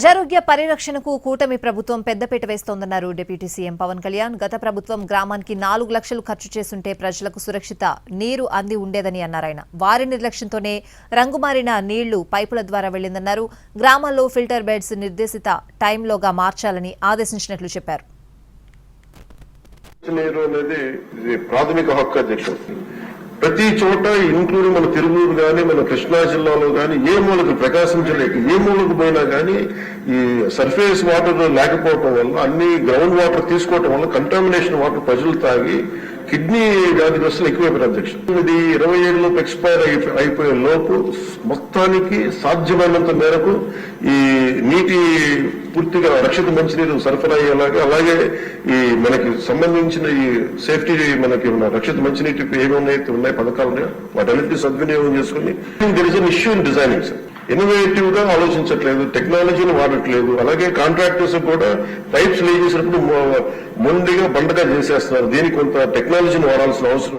ప్రజారోగ్య పరిరక్షణకు కూటమి ప్రభుత్వం పెద్దపీట వేస్తోందన్నారు డిప్యూటీ సీఎం పవన్ కళ్యాణ్. గత ప్రభుత్వం గ్రామానికి నాలుగు లక్షలు ఖర్చు చేస్తుంటే ప్రజలకు సురక్షిత నీరు అంది ఉండేదని అన్నారాయన వారి నిర్లక్ష్యంతోనే రంగుమారిన నీళ్ళు పైపుల ద్వారా వెళ్ళిందన్నారు గ్రామాల్లో ఫిల్టర్ బెడ్స్ నిర్దేశిత టైంలోగా మార్చాలని ఆదేశించినట్లు చెప్పారు. ప్రతి చోట ఇంక్లూడింగ్ మన తిరువూరు గాని మన కృష్ణా జిల్లాలో కానీ ఏ మూలకు ప్రకాశం జిల్లాకి ఏ మూలకు పోయినా కానీ ఈ సర్ఫేస్ వాటర్ లేకపోవటం వల్ల అన్ని గ్రౌండ్ వాటర్ తీసుకోవటం వల్ల కంటామినేషన్ వాటర్ ప్రజలు తాగి కిడ్నీ వ్యాధిగ్రస్తులు ఎక్కువైపోయారు అధ్యక్ష. ఇది ఇరవై ఏడులోపు ఎక్స్పైర్ అయిపోయే లోపు మొత్తానికి సాధ్యమైనంత మేరకు ఈ నీటి పూర్తిగా రక్షిత మంచినీరు సరఫరా అయ్యేలాగా అలాగే ఈ మనకి సంబంధించిన ఈ సేఫ్టీ మనకి ఉన్న రక్షిత మంచినీటి ఏమైతే ఉన్నాయి పథకాలు ఉన్నాయో? వాటన్నిటిని సద్వినియోగం చేసుకుని there is an issue in designing sir ఇన్నోవేటివ్గా ఆలోచించట్లేదు టెక్నాలజీని వాడట్లేదు అలాగే కాంట్రాక్టర్స్ కూడా పైప్స్ లే చేసినప్పుడు ముందుగా మొండిగా బండగా చేసేస్తున్నారు. దీనికి కొంత టెక్నాలజీని వాడాల్సిన అవసరం